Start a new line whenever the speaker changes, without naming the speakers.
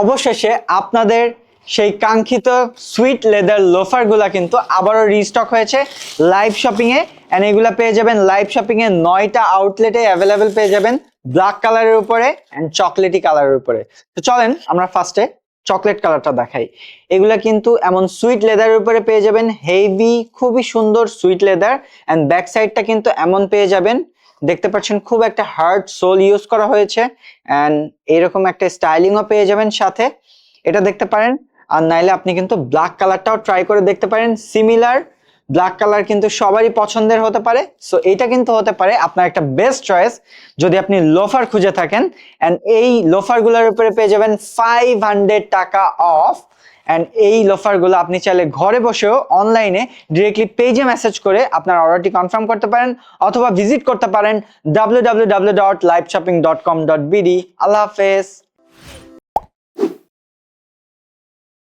অবশেষে আপনাদের সেই কাঙ্ক্ষিত সুইট লেদার লোফারগুলা কিন্তু আবারও রিস্টক হয়েছে লাইভ শপিংয়ে অ্যান্ড এগুলো পেয়ে যাবেন লাইভ শপিংয়ে নয়টা আউটলেটে অ্যাভেলেবেল পেয়ে যাবেন ব্ল্যাক কালারের উপরে অ্যান্ড চকলেটি কালারের উপরে। তো চলেন আমরা ফার্স্টে চকলেট কালারটা দেখাই। এগুলা কিন্তু এমন সুইট লেদারের উপরে পেয়ে যাবেন হেভি খুবই সুন্দর সুইট লেদার অ্যান্ড ব্যাক সাইডটা কিন্তু এমন পেয়ে যাবেন দেখতে পাচ্ছেন খুব একটা হার্ড সোল ইউজ করা হয়েছে অ্যান্ড এরকম একটা স্টাইলিংও পেয়ে যাবেন সাথে। এটা দেখতে পারেন, আর নাইলে আপনি কিন্তু ব্ল্যাক কালারটাও ট্রাই করে দেখতে পারেন। সিমিলার ব্ল্যাক কালার কিন্তু সবারই পছন্দের হতে পারে। সো এটা কিন্তু হতে পারে আপনার একটা বেস্ট চয়েস যদি আপনি লোফার খুঁজে থাকেন। অ্যান্ড এই লোফারগুলোর উপরে পেয়ে যাবেন ফাইভ হান্ড্রেড টাকা অফ অ্যান্ড এই লোফারগুলো আপনি চাইলে ঘরে বসেও অনলাইনে ডিরেক্টলি পেজে মেসেজ করে আপনার অর্ডারটি কনফার্ম করতে পারেন অথবা ভিজিট করতে পারেন W W W dot live shopping dot com dot BD আল্লাহ হাফেজ।